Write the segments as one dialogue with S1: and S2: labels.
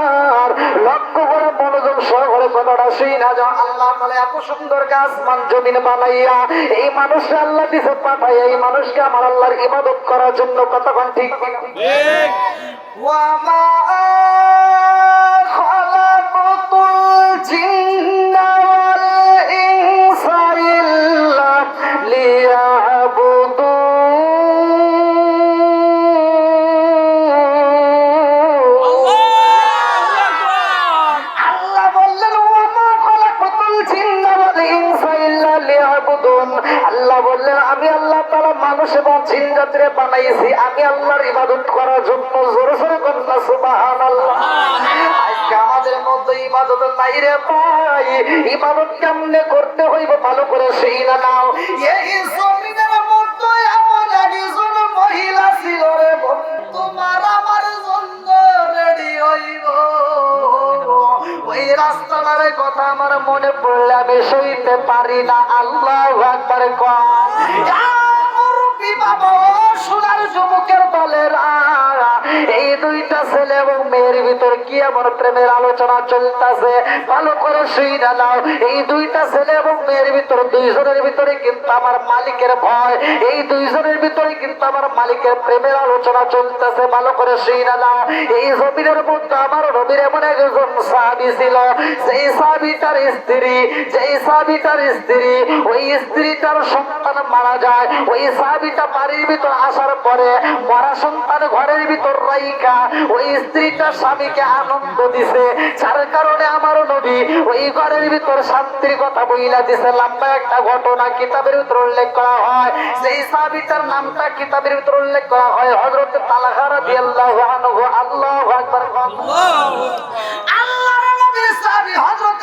S1: আমার। লক্ষ্য করে মনোযোগ সহকারে কথাটা শুই না যা আল্লাহ তাআলা এত সুন্দর গাছ মান জমিন বানাইয়া এই মানুষকে আল্লাহ দিছে পাঠাইয়া এই মানুষকে আমার আল্লাহর ইবাদত করার জন্য কতক্ষণ ঠিক ওয়ামা খালাকুতুল জিন্না কেমনে করতে হইব ভালো করে সেই না নাও। এই জমিনের মধ্যে এমন একজন মহিলা ছিল তোমার আমার জন্য রেডি হইব। ওই রাস্তাটার কথা আমার মনে পড়লে আমি সইতে পারি না, আল্লাহ একবার কম বাবা সোনার যুবকের দলের এই দুইটা ছেলে এবং মেয়ের ভিতর কি এমন প্রেমের আলোচনা চলতেছে? ভালো করে শুই না এই দুইটা ছেলে এবং মেয়ের ভিতর, দুইজনের ভিতরে কিন্তু আমার মালিকের ভয়। এই দুইজনের ভিতরে কিন্তু আমার মালিকের প্রেমের আলোচনা চলতেছে। ভালো করে শুই না এই জমিনের মধ্যে আমার নবীর এমন একজন সাহাবি ছিল। সেই সাহাবিটার স্ত্রী, যেই সাহাবিটার স্ত্রী, ওই স্ত্রীটার সন্তান মারা যায়। ওই সাহাবিটা বাড়ির ভিতর আসার পরে মরা সন্তান ঘরের ভিতর রাইকা ওই স্ত্রীটা স্বামীকে আনন্দ দিছে। যার কারণে আমার নবী ওই ঘরের ভিতর শান্তির কথা বইলা দিছে। লম্বা একটা ঘটনা কিতাবের ভিতর উল্লেখ করা হয়। সেই সাহাবিটার নামটা কিতাবের ভিতর উল্লেখ করা হয়, হযরত তালহা রাদিয়াল্লাহু আনহু। আল্লাহু আকবার। আল্লাহর নবীর সাহাবী হযরত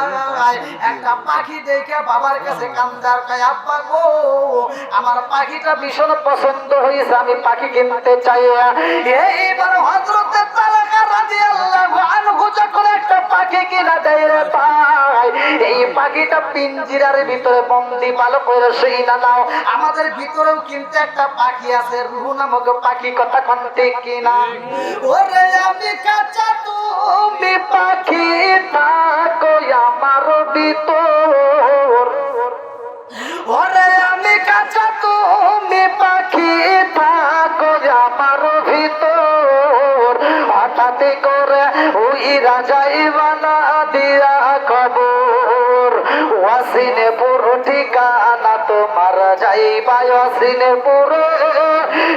S1: একটা পাখি দেখে বাবার কাছে কান্দার আব্বা গো আমার পাখিটা ভীষণ পছন্দ হয়েছে আমি পাখি কিনতে চাই। এইবার হযরতের তালাকা রাদিয়াল্লাহু আনহু যখন একটা পাখি কিনা দেয় রে ভাই এই পাখিটা পিঞ্জিরার ভিতরে বন্দি ভালো করে সেই না নাও আমাদের ভিতরেও কিন্তু একটা পাখি আছে রুহু নামক পাখি কথা কোন ঠিক কিনা? ওরে আমি কাঁচা তুমি পাখি ভিতর ওরে আমি কাঁচা তুমি পাখি থাকো আমার ভিতর। হঠাৎ করে ওই রাজাই বানা দিয়া খবর ওয়াসিনে ঠিকানা তোমার যাইবা ওয়াসিনে পুরো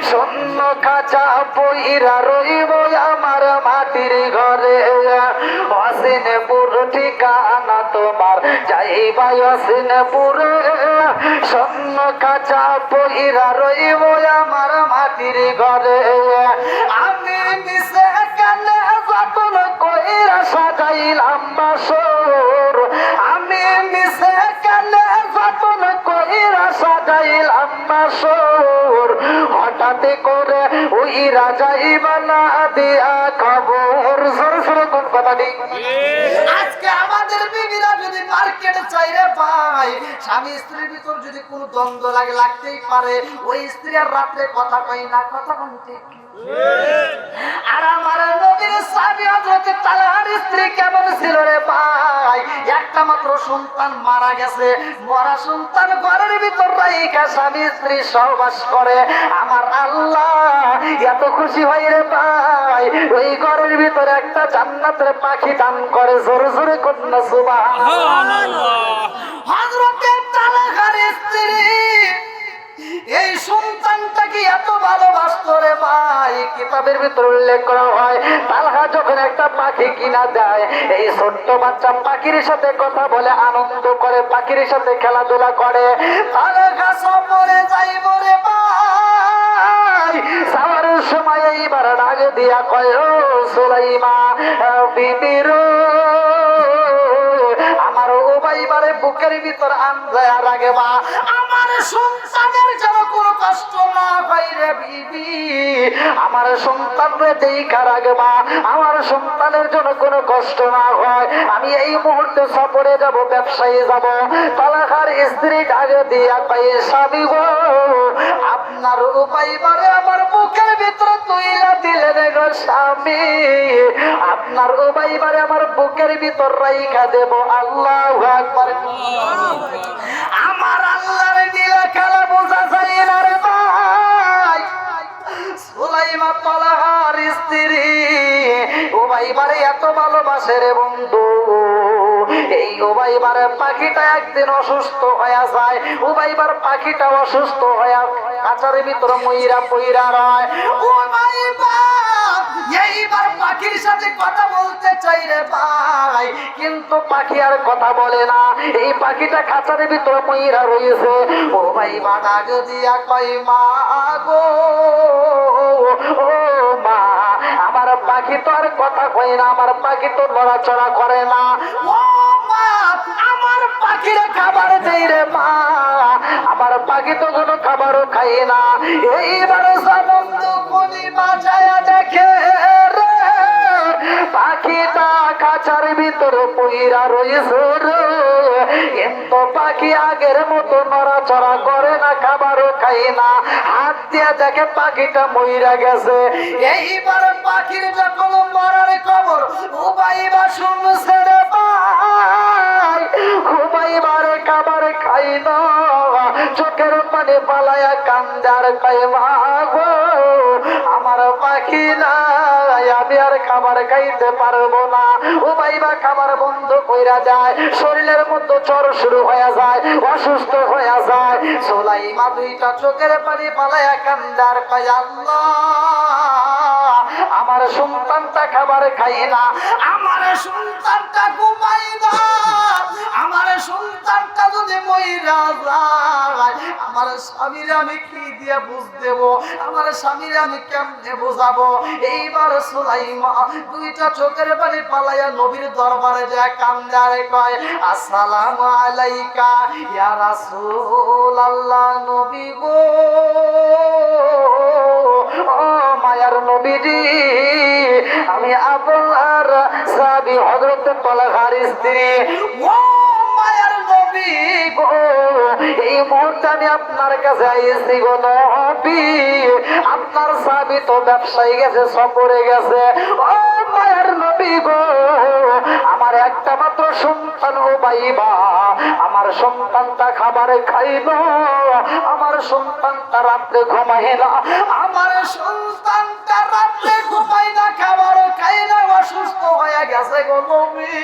S1: শূন্য কাঁচা পইরা রইব আমার মাটির ঘরে। পুরো শূন্য কাঁচা পইরা রইব আমার মাটির ঘরে। আমি মিশে কানে যতন কইরা সাজাইলাম বাসর। আমি মিশে কানে যতন কইরা সাজাইলাম বাসর। হঠাৎ করে ওই রাজাই বানা দিয়া খবর। সর সর, কোন কথা নেই? পায় স্বামী স্ত্রীর ভিতর যদি কোনো দ্বন্দ্ব লাগে, লাগতেই পারে। ওই স্ত্রী আর রাত্রে কথা না, কথা ঠিক। আমার একটা সহবাস করে। আমার আল্লাহ, এত খুশি হয় রে ভাই। ওই ঘরের ভিতরে একটা জান্নাতের পাখি দান করে, জোরে জোরে কন্যা, সুবহানাল্লাহ। স্ত্রী, এই সন্তানটাকে এত ভালোবাসত রে ভাই? কিতাবের ভিতর উল্লেখ করা হয়, তালহা যখন একটা পাখি কিনা দেয় এই ছোট্ট বাচ্চা পাখির সাথে কথা বলে, আনন্দ করে, পাখির সাথে খেলাধুলা করে। তালহা সফরে যাইব রে ভাই। যাওয়ার সময় এইবার ডাক দিয়া কয় সুলাইমা বিবির বুকের ভিতর আনজায় রাগেবা আমার সন্তানের যেন কোনো কষ্ট না হয় রে বিবি। আমার সন্তানরে দেখা রাগবা আমার সন্তানের জন্য কোনো কষ্ট না হয়। আমি এই মুহূর্তে সফরে যাব, ব্যবসায়ী যাব। তালাকার স্ত্রী ডাকে দিয়া পাই স্বামী গো? আপনার উপায় বারে আমার বুকের ভিতরে তুইলা দিলে রে গো স্বামী। আপনার উপায় বারে আমার বুকের ভিতর রাইখা দেব, আল্লাহ নীলা খেলা বোঝা যায় না রে ভাই। স্ত্রী। এত ভালোবাসে বন্ধু। এই ওবাইবারে পাখিটা একদিন অসুস্থ হয়ে যায়। ওবাইবার পাখিটা অসুস্থ হয়ে কাঁচার ভিতরে ময়রা পইরা রয়। ওবাইবা চাই কিন্তু পাখি আর কথা বলে না। এই পাখিটা খাঁচার ভিতর ময়রা রয়েছে ও ভাই বাডা দিয়া কই মা গো, ও মা, আমার পাখি তো আর কথা কই না, আমার পাখি তো নড়াচড়া করে না। ও মা, আমার পাখিরে খাবার দেই রে মা, আমার পাখি তো কোনো খাবারও খাই না। এইবার সাবন্ধ কোনি বাজায় দেখে পাখিটা কাছার ভিতরে পইরা রয়েছে কিন্তু পাখি আগের মতো নড়াচড়া করে না, খাবারও খাই না। হাত দিয়া দেখে পাখিটা মইরা গেছে। এইবার পাখির যখন মরার খবর উবাইবা শুনছে রে খাবার খাই না। চোখের পানি পালায়া কান্দার কয়, মা আমার পাখি আমি আর খাবার খাইতে পারব না। ভাইবা, খাবার বন্ধ কইরা যায়। শরীরের মধ্যে চর শুরু হয়ে যায়, অসুস্থ হয়ে যায়। সোলাইমা দুইটা চোখের পানি পালায়া কান্দার কয় আল্লাহ। আমার সন্তানটা খাবার খাই না। আমার সন্তানটা ঘুমাই না। আমার সন্তানটা যদি মহিলা আমার স্বামীর আমি কি দিয়ে বুঝ দেব? আমার স্বামীর আমি কেমনে বোঝাবো? এইবার সুলাইমা দুইটা চোখের পানি পালাইয়া নবীর দরবারে যায় কান্দারে কয়, আসসালামু আলাইকা, ইয়া রাসূল আল্লাহ নবী গো। তলহার স্ত্রী। এই মুহূর্তে আমি আপনার কাছে আইছি গো নবী। আপনার সাবি তো ব্যবসায়ী গেছে, সফরে গেছে। ও মায়ার নবী গো, আমার একটা মাত্র সন্তান ও বাইবা আমার সন্তানটা খাবারে খাইল, আমার সন্তানটা রাত্রে ঘুমাই না আমার সন্তানটা গেছে গো নবী,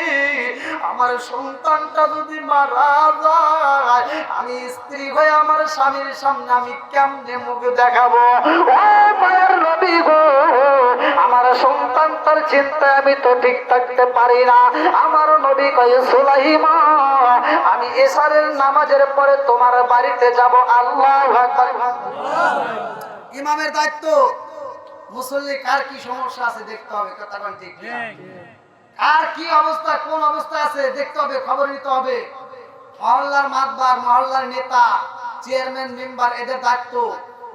S1: আমার সন্তানটা যদি মারা যায়, আমি স্ত্রী হয়ে আমার স্বামীর সামনে আমি কেমনে মুখ দেখাবো? ও মায়ের নবী গো, আমার সন্তান তার চিন্তায় আমি তো ঠিক থাকতে পারি না। আমার নবী কয়ে, সুলাইমা, আমি এসারের নামাজের পরে তোমার বাড়িতে যাব। আল্লাহ
S2: ইমামের দায়িত্ব, মুসল্লি কার কি সমস্যা আছে দেখতে হবে, কথা ঠিক। কার কি অবস্থা কোন অবস্থা আছে? দেখতে হবে খবর নিতে হবে। মহল্লার মাতবার মহল্লার নেতা চেয়ারম্যান মেম্বার এদের দায়িত্ব।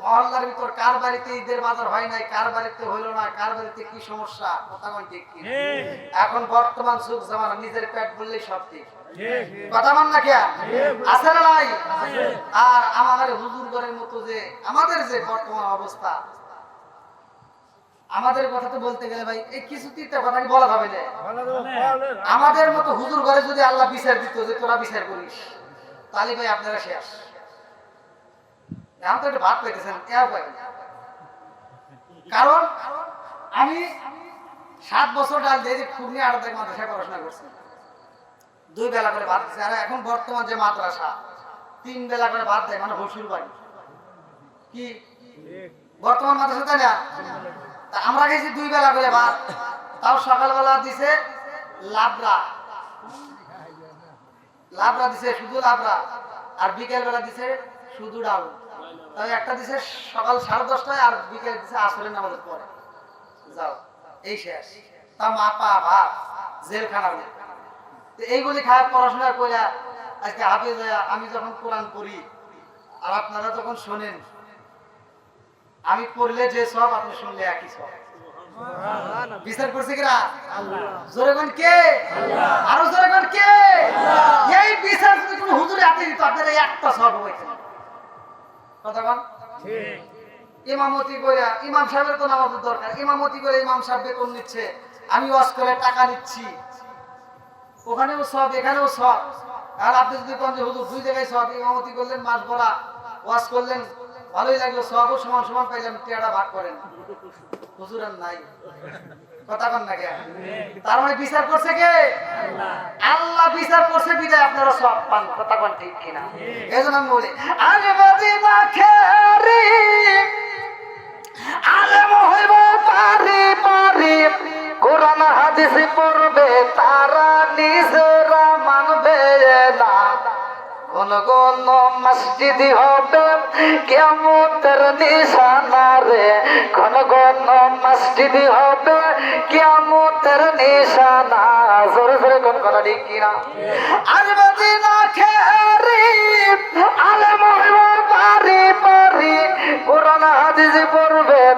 S2: মহল্লার ভিতর কার বাড়িতে ঈদের বাজার হয় নাই কার বাড়িতে হইল না কার বাড়িতে কি সমস্যা ঠিক? এখন বর্তমান সুখ জামানা নিজের পেট বললেই সব ঠিক। কথা মান না কেয়া? আছে না নাই? আর আমাদের হুজুর ঘরের মতো যে আমাদের যে বর্তমান অবস্থা আমাদের কথা তো বলতে গেলে ভাই এই কিছু তিনটা কথা কি বলা যাবে না আমাদের মতো হুজুর ঘরে যদি আল্লাহ বিচার দিত যে তোরা বিচার করিস তাহলে ভাই আপনারা শেষ। এখন তো একটা ভাত পেতেছেন কারণ আমি সাত বছর ডাল দিয়ে খুবনি আড়া থেকে মাদ্রাসায় পড়াশোনা করছি। দুই বেলা করে ভাত দিচ্ছে আর এখন বর্তমান যে মাদ্রাসা তিন বেলা করে ভাত দেয় মানে হসুর বাড়ি। কি? বর্তমান মাদ্রাসা তাই না? আমরা গেছি দুই বেলা করে ভাত তাও সকালবেলা দিছে লাবড়া। লাবড়া দিছে শুধু লাবড়া, আর বিকেল বেলা দিছে শুধু ডাল। তাই একটা দিছে সকাল সাড়ে দশটায়, আর বিকেল দিছে আসরের নামাজের পরে। যাও, এই শেষ। তা মা পা ভাত জেলখানা তো এইগুলি খায়, পড়াশোনা করে আজকে হাফিজ আমি যখন কোরআন পড়ি, আর আপনারা যখন শোনেন আমি পড়লে যে সব আপনি শুনলে একই সব। বিচার করছে কিনা জোরে কোন কে? আরও জোরে কোন কে? এই বিচার যদি কোনো হুজুরে হাতে দিত আপনার এই একটা সব হয়েছে কথা কোন? ইমামতি করে ইমাম সাহেবের তো নামাজের দরকার। ইমামতি করে ইমাম সাহেব বেতন নিচ্ছে। আমি ওয়াজ করে টাকা নিচ্ছি ওখানেও সব এখানেও সব। আর আপনি যদি কোন হুজুর দুই জায়গায় সব ইমামতি করলেন মাস ভরা। ওয়াজ করলেন ভালোই লাগল সবও সমান সমান পাইলেন টিয়াটা ভাগ করেন। হুজুর আর নাই। কথা কন না কে? তার মানে বিচার করছে কে? আল্লাহ। বিচার করছে বিদায় আপনারা সব পান কথা কন ঠিক কিনা। এই জন্য আমি বলি আগে বাদিবা খেরি
S1: আলেম হইব পারি পারি কোরআন হাদিস পড়বে তারা নিজেরা মানবে না কোন মসজিদ হবে। কেমতের নিশানা রে? কোন কোন মসজিদ হবে। কেমতের নিশানা? জোরে জোরে কোন কথা ঠিক কিনা?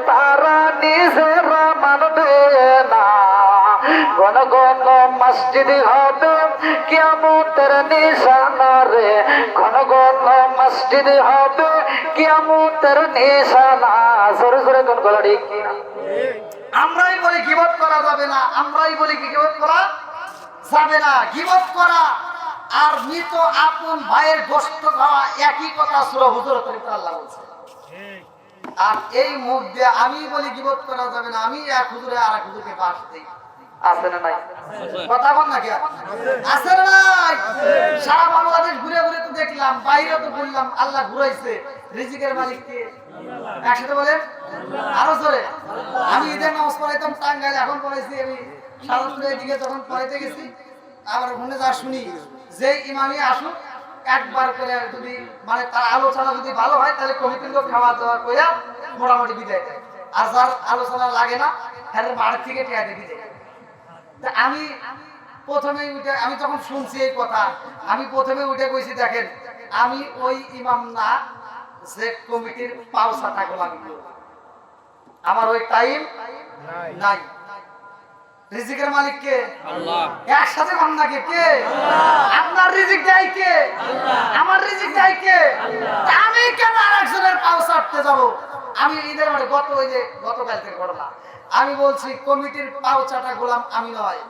S1: তারা না। মসজিদ হবে। কেমতের নিশানা রে কোন কোন মসজিদ হবে কেমতের নিশানা। কোন
S2: আমরাই বলি গিবত করা যাবে না, আমরাই বলি গিবত করা যাবে না, গিবত করা। আর মৃত আপন ভাইয়ের গোস্ত খাওয়া একই কথা ছিল হুজুর আল্লাহ বলছে। আর এই মুখ দিয়ে আমি বলি গিবত করা যাবে না, আমি এক হুজুরে আর এক হুজুরকে বাস দিই।
S1: আছে না নাই?
S2: কথা বল না আছে না নাই? সারা বাংলাদেশ ঘুরে ঘুরে তো দেখলাম বাইরে তো ঘুরলাম আল্লাহ ঘুরাইছে রিজিকের মালিক কে? একসাথে বলেন। আরও জোরে। আমি ঈদের নামাজ পড়াইতাম টাঙ্গাইল এখন পড়াইছি আমি সারাপুরের দিকে যখন পড়াইতে গেছি আবার ওখানে যা শুনি যে ইমামি আসুক একবার করে যদি মানে তার আলোচনা যদি ভালো হয় তাহলে কমিটির লোক খাওয়া দাওয়া করে মোটামুটি বিদায় দেয়। আর যার আলোচনা লাগে না তাহলে মাঠ থেকে টেয়া দিয়ে দেয়। তা আমি প্রথমে উঠে আমি যখন শুনছি এই কথা আমি প্রথমে উঠে কইছি দেখেন আমি ওই ইমাম না যে কমিটির পাও ছাটা গোলাম আমার ওই টাইম নাই। রিজিকের মালিক কে? একসাথে কম নাকি কে? আপনার রিজিক দেয় কে? আমার রিজিক দেয় কে? আমি কেন আরেকজনের পাও ছাড়তে যাব? আমি ঈদের মানে গত ওই যে গতকালকের ঘটনা। আমি বলছি, কমিটির পাও চাটা গোলাম আমি নয়।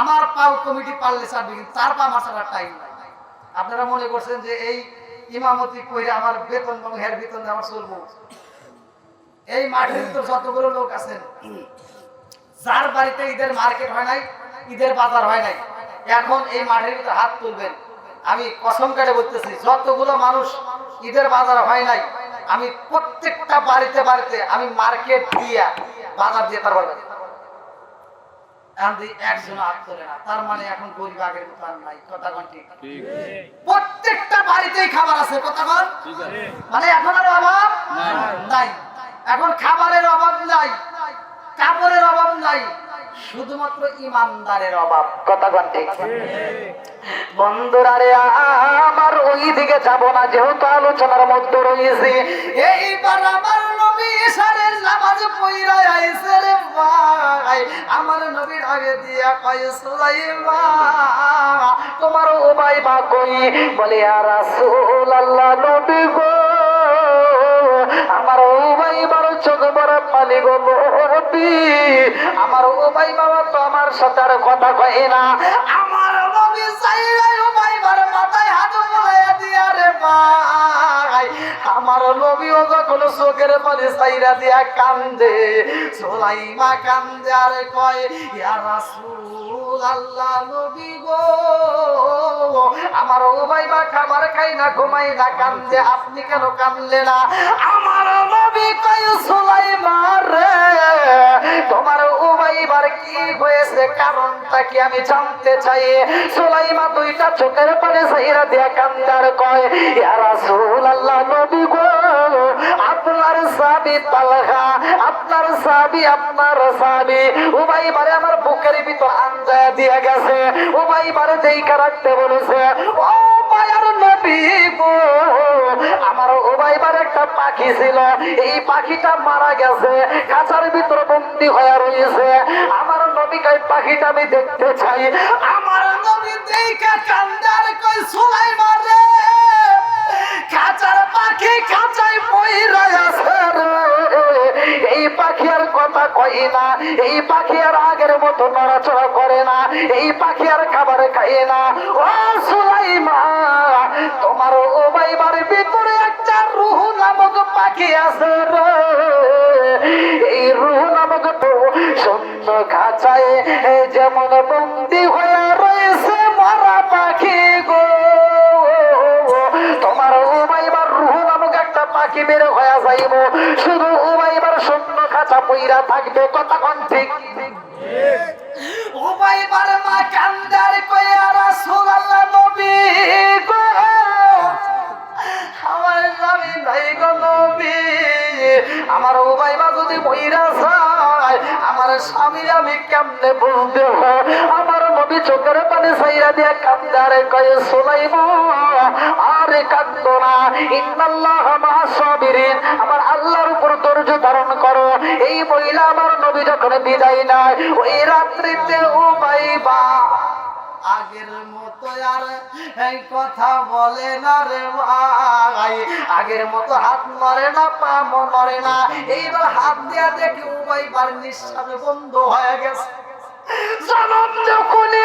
S2: আমার পাও কমিটি পারলে চাটবে কিন্তু তার পা আমার টাইম নাই। আপনারা মনে করছেন যে এই ইমামতি কইরে আমার বেতন এবং হের বেতন আমার চলবো? এই মাঠের ভিতর যতগুলো লোক আছেন, যার বাড়িতে ঈদের মার্কেট হয় নাই, ঈদের বাজার হয় নাই, এখন এই মাঠের ভিতরে হাত তুলবেন। আমি কসম কাটে বলতেছি, যতগুলো মানুষ ঈদের বাজার হয় নাই আমি প্রত্যেকটা বাড়িতে বাড়িতে আমি মার্কেট দিয়া বাজার দিয়ে তারপর বাড়ি। এখন একজন হাত তোলে না তার মানে এখন গরিব আগের মতো আর নাই কথা ঠিক? প্রত্যেকটা বাড়িতেই খাবার আছে কথা মানে এখন আর অভাব নাই। এখন খাবারের অভাব নাই কাপড়ের অভাব নাই শুধুমাত্র ইমানদারের অভাব
S1: কথা ঠিক? বন্ধুরা রে আমার ওই দিকে যাব না, যেহেতু আলোচনার মধ্যে রয়েছে।
S2: এইবার আমার নবী ইশারের নামাজ পইরা আইছে রে ভাই। আমার নবীর আগে দিয়া কয় সুলাইমা
S1: তোমার ভাই বা কই? বলে আর রাসূল আল্লাহ নবী গো, আমার ভাই বড় চোখ বড় পালি গো, নবী। আমার ভাই বাবা তো আমার সাথে আর কথা কয় না।
S2: আমার নবী চাইলে আমার নবীও যখন চোখের পানি সাইরা দিয়া কান্দে সোলাইমা কান্দে আর কয় ইয়া রাসূল আল্লাহ নবী গো। আমার ও ভাই বা খাবার খাই না ঘুমাই না কান্দে, আপনি কেন কান্দলে না? আমার
S1: নবী কই সুলাইমান রে, তোমার উবাইবার কি হয়েছে? কারণটা কি আমি জানতে চাই? দুইটা চোখের সাইরা দিয়া কান্দার কয়, ইয়া নবী গো, আপনার সাবি তালহা, আপনার সাবি আপনার সাবি। উবাইবারে আমার বুকের ভিতর আঞ্জা দিয়ে গেছে। উবাইবারে দেইকা রাখতে বলেছে, ও মায়ার নবী গো। আমার উবাইবার একটা পাখি ছিল। এই পাখিটা মারা গেছে কাঁচার ভিতর বন্দি হয়ে রয়েছে। আমার নবীকে পাখিটা আমি দেখতে চাই।
S2: আমার নবী দেখা কান্দার কই, সুলাইমান রে, খাঁচার পাখি খাঁচায়
S1: পইরা আছে রে। পাখি আর কথা কই না, এই পাখি আর আগের মতো নড়াচড়া করে না, এই পাখি আর খাবার খায় না। ও সুলাইমা তোমার ও বাইবার ভিতরে একটা রুহ নামক পাখি আছে এই রুহ নামক শূন্য খাঁচায় যেমন বন্দি হয়ে পইরা থাকবে ঠিক।
S2: মা রাসূলুল্লাহ নবী গো। আমার স্বামী
S1: আমার উমাইবা যদি মইরা যায়, আমার স্বামীর আমি কেমনে বুঝতে আমার নবী চোখের পানি সাইরা দিয়া কান্দারে কয়ে সুলাইম আরে কান্দ না। ইন্নাল্লাহ মা সাবিরিন। আমার আল্লাহর উপর ধৈর্য ধারণ করো। এই মহিলা আমার নবী যখন বিদায় নেয় ওই রাত্রিতে উমাইবা
S2: আগের মতো আর এই কথা বলে না রে ভাই। আগের মতো হাত নড়ে না পা নড়ে না। এইবার হাত দিয়া দেখি উবাইবার নিঃশ্বাস বন্ধ হয়ে গেছে।
S1: জনম যখনই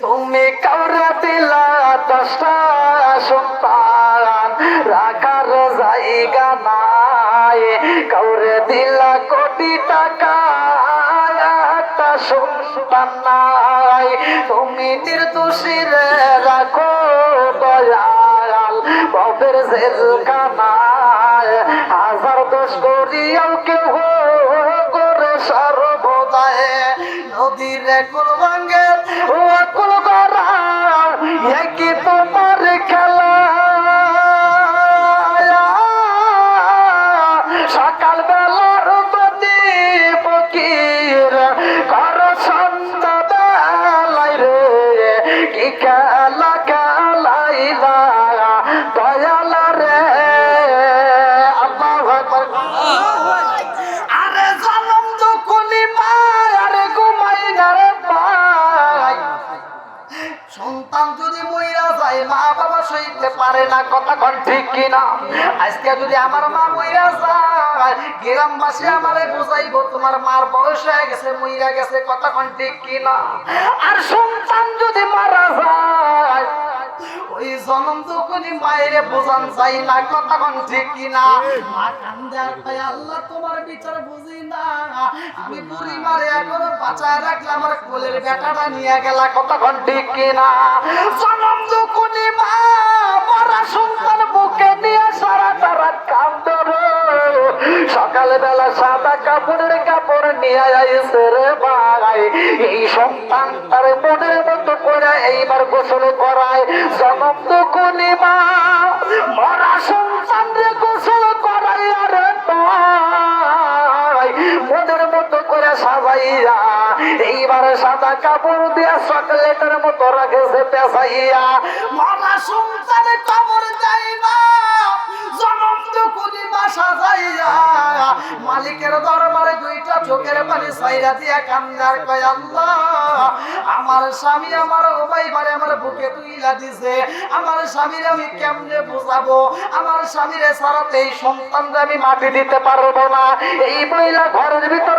S1: তুমি কাউরে দিলা দশটা সন্তান রাখার জায়গা নাই। কাউরে দিলা কোটি টাকা, একটা সন্তান নাই। তুমি নির্দোষীর রাখো দয়াল, বাপের জেলখানায়। হাজার দোষ করিয়াও কেউ নদীর কুল ভাঙ্গে। আজকে যদি আমার মা মইরা যায়, গ্রামবাসী আমারে বুঝাইবো, তোমার মার বয়স হয়ে গেছে, মইরা গেছে, কথা কোন ঠিক কিনা? আর সন্তান যদি মারা যায়,
S2: ওই জনম দুকুনি মায়েরে বোঝান চাই না কতক্ষণ ঠিক কিনা? মা কান্দে আর আল্লাহ, তোমার বিচার বুঝি না। আমি বুড়ি মারে এখনও বাঁচায় রাখলে আমার কোলের বেটাটা নিয়ে গেলা
S1: কতক্ষণ ঠিক কিনা? জনম দুকুনি মা সন্তান বুকে নিয়ে সারা তারা কান্দে রে। সকাল বেলা সাদা কাপড়ের কাপড় নিয়ে এই সন্তান তার মনের মতো করে এইবার গোসল করায়। জনম দুকুনি মা। মরা সন্তান রে গোসল করাই আরে মনের মতো এইবার সাদা কাপড় দিয়া চকলেটের মতো রাখেছে পেঁচাইয়া
S2: মারা সন্তানে কবর জনম
S1: মালিকের দরবারে দুইটা চোখের পানি সাইরা দিয়া আল্লাহ, আমার স্বামী আমার বারে আমার বুকে তুইলা দিছে। আমার স্বামীর আমি কেমনে বুঝাবো? আমার স্বামীরে সারাতে এই সন্তানরা আমি মাটি দিতে পারব না। এই মহিলা ঘরের ভিতর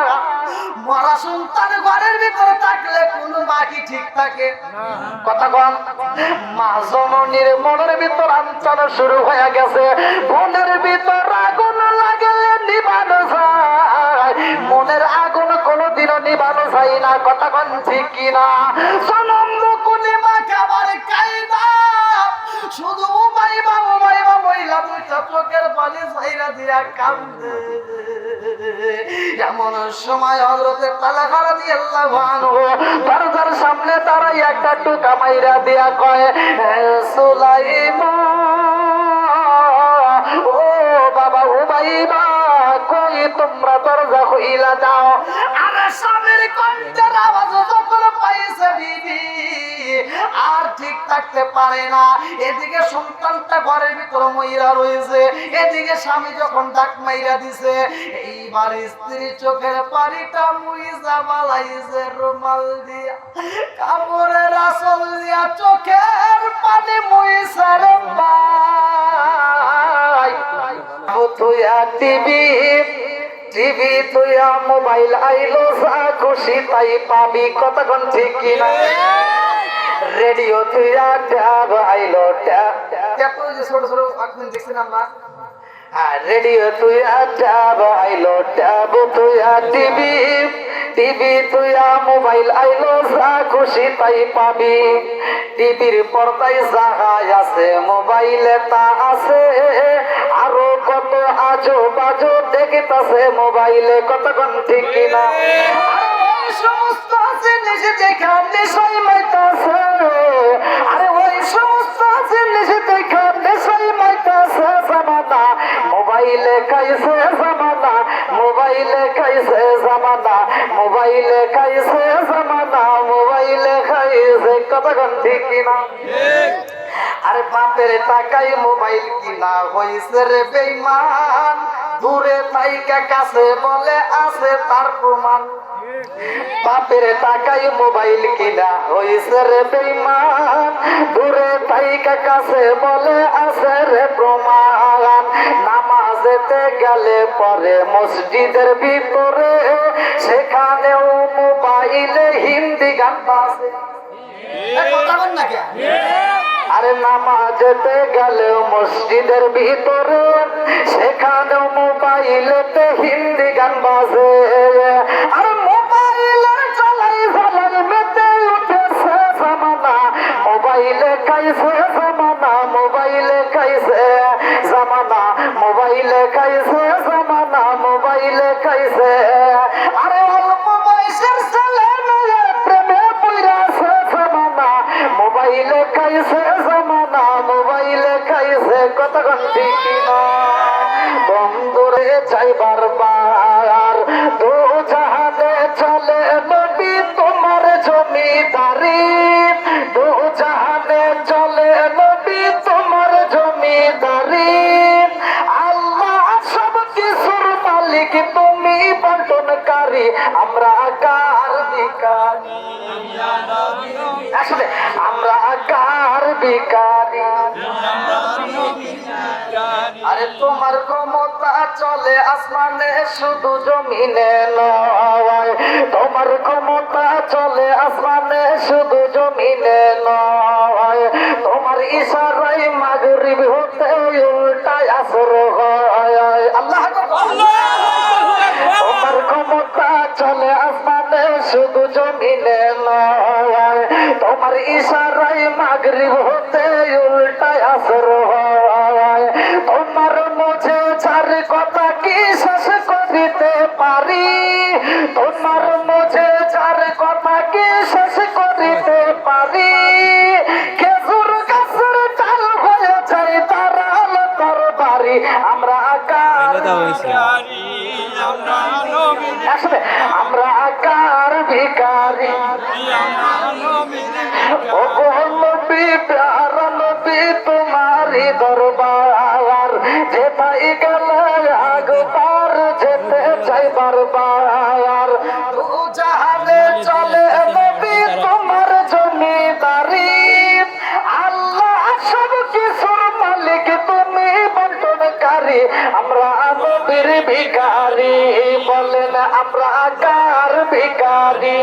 S1: মরা সন্তান ঘরের ভিতরে থাকলে কোন বাকি ঠিক থাকে? কথা কম। মা জননীর মনের ভিতর আঞ্চনা শুরু হয়ে গেছে। মনের ভিতর আগুন লাগলে নিবানো যায়। মনের আগুন কোনোদিনও নিবানো যায় না। কথা কন ঠিক কিনা? সনম কান্দে। এমন সময় হজরতে দিয়ে আল্লাহ সামনে তারাই একটা টুকা মাইরা দিয়া কয় সুলাইমা ও বাবা উমাইবা কই তোমরা দরজা হইলা যাও? আরে স্বামীর কণ্ঠের আওয়াজ যখন পাইছে বিবি আর ঠিক থাকতে পারে না এদিকে সন্তানটা ঘরের ভিতরে মহিলা রয়েছে এদিকে স্বামী যখন ডাক মাইরা দিছে এইবার স্ত্রী চোখের পানিটা মুইজা বালাইছে রুমাল দিয়া কাপড়ের আসল দিয়া চোখের পানি মুইসার ভাই তুইয়া টিভি টিভি তুইয়া মোবাইল আইলো যা খুশি তাই পাবি কতক্ষণ ঠিক কিনা? রেডিও তুইয়া ট্যাব আইলো ট্যাব ট্যাব। ছোট ছোট একদিন দেখছেন আমরা? হ্যাঁ রেডিও তুইয়া ট্যাব আইলো ট্যাব তুইয়া টিভি টিভি তুইয়া মোবাইল আইলো যা খুশি তাই পাবি। টিভির পর্দায় জাহাজ আছে মোবাইলে তা আছে। আরও কত আজো বাজো দেখিতাছে মোবাইলে, কতক্ষণ ঠিক কিনা? সমস্ত জিনিস দেখা নেশাই মাইতাছে আরে ওই সমস্ত জিনিস নেশাই মাইতাছে জামানা। মোবাইলে খাইছে জামানা, মোবাইলে খাইছে জামানা, মোবাইলে খাইছে জামানা, মোবাইলে খাইছে, কতক্ষণ ঠিক কিনা? আরে বাপের টাকাই মোবাইল কিনা হয়েছে রে বেইমান দূরে তাইকা কাছে বলে আছে তার প্রমাণ। বাপের টাকাই মোবাইল কিনা হয়েছে রে বেইমান দূরে তাইকা কাছে বলে আছে রে প্রমাণ। নামাজেতে গেলে পরে মসজিদের ভিতরে সেখানেও মোবাইলে হিন্দি গান বাজে। কথা বল না কে? আরে নামাজেতে গেলেও মসজিদের ভিতরে সেখানেও মোবাইলেতে হিন্দি গান বাজে। আমরা কার বিকারি। আরে তোমার ক্ষমতা চলে, আসমানে শুধু জমিনে নয়। তোমার ক্ষমতা চলে, আসমানে শুধু জমিনে নয়। তোমার ইশারাই মাগরিব হতে জমিনে নয় তোমার ইশারায় মাগরিব হতে আমরা আকার ভিকারি ও নবী প্যারা নবী তোমারি দরবার। যে পাই ভিখারি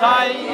S1: 在